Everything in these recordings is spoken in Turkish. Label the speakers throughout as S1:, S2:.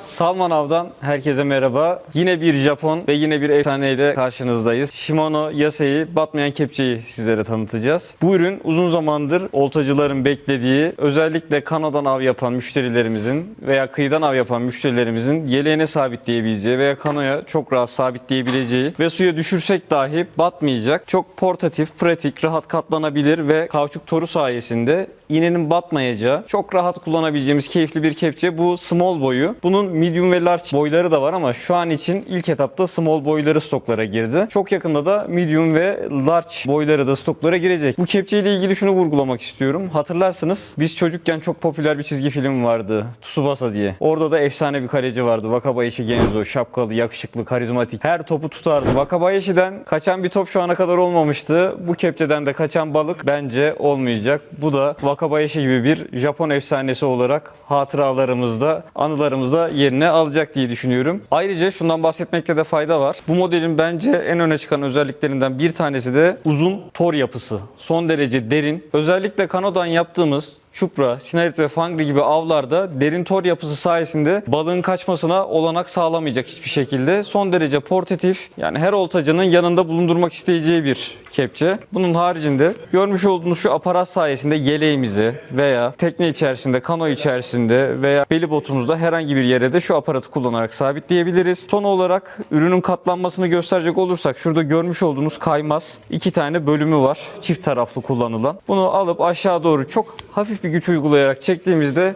S1: Salman Av'dan herkese merhaba. Yine bir Japon ve yine bir efsaneyle karşınızdayız. Shimano Yasei'yi batmayan kepçeyi sizlere tanıtacağız. Bu ürün uzun zamandır oltacıların beklediği, özellikle kanodan av yapan müşterilerimizin veya kıyıdan av yapan müşterilerimizin yeleğine sabitleyebileceği veya kanoya çok rahat sabitleyebileceği ve suya düşürsek dahi batmayacak. Çok portatif, pratik, rahat katlanabilir ve kauçuk toru sayesinde iğnenin batmayacağı, çok rahat kullanabileceğimiz keyifli bir kepçe. Bu small boyu. Bunun medium ve large boyları da var ama şu an için ilk etapta small boyları stoklara girdi. Çok yakında da medium ve large boyları da stoklara girecek. Bu kepçe ile ilgili şunu vurgulamak istiyorum. Hatırlarsınız biz çocukken çok popüler bir çizgi film vardı. Tsubasa diye. Orada da efsane bir kaleci vardı. Wakabayashi Genzo. Şapkalı, yakışıklı, karizmatik. Her topu tutardı. Wakabayashi'den kaçan bir top şu ana kadar olmamıştı. Bu kepçeden de kaçan balık bence olmayacak. Bu da Wakabayashi gibi bir Japon efsanesi olarak hatıralarımızda, anılarımızda yerine alacak diye düşünüyorum. Ayrıca şundan bahsetmekte de fayda var. Bu modelin bence en öne çıkan özelliklerinden bir tanesi de uzun tor yapısı. Son derece derin. Özellikle kanodan yaptığımız çupra, sinarit ve fangri gibi avlarda derin tor yapısı sayesinde balığın kaçmasına olanak sağlamayacak hiçbir şekilde. Son derece portatif yani her oltacının yanında bulundurmak isteyeceği bir kepçe. Bunun haricinde görmüş olduğunuz şu aparat sayesinde yeleğimizi veya tekne içerisinde, kano içerisinde veya beli botumuzda herhangi bir yere de şu aparatı kullanarak sabitleyebiliriz. Son olarak ürünün katlanmasını gösterecek olursak şurada görmüş olduğunuz kaymaz iki tane bölümü var. Çift taraflı kullanılan. Bunu alıp aşağı doğru çok bir güç uygulayarak çektiğimizde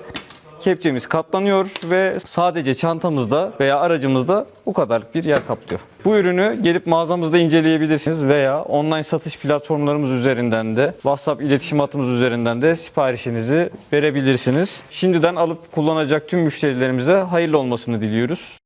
S1: kepçemiz katlanıyor ve sadece çantamızda veya aracımızda bu kadar bir yer kaplıyor. Bu ürünü gelip mağazamızda inceleyebilirsiniz veya online satış platformlarımız üzerinden de WhatsApp iletişim hattımız üzerinden de siparişinizi verebilirsiniz. Şimdiden alıp kullanacak tüm müşterilerimize hayırlı olmasını diliyoruz.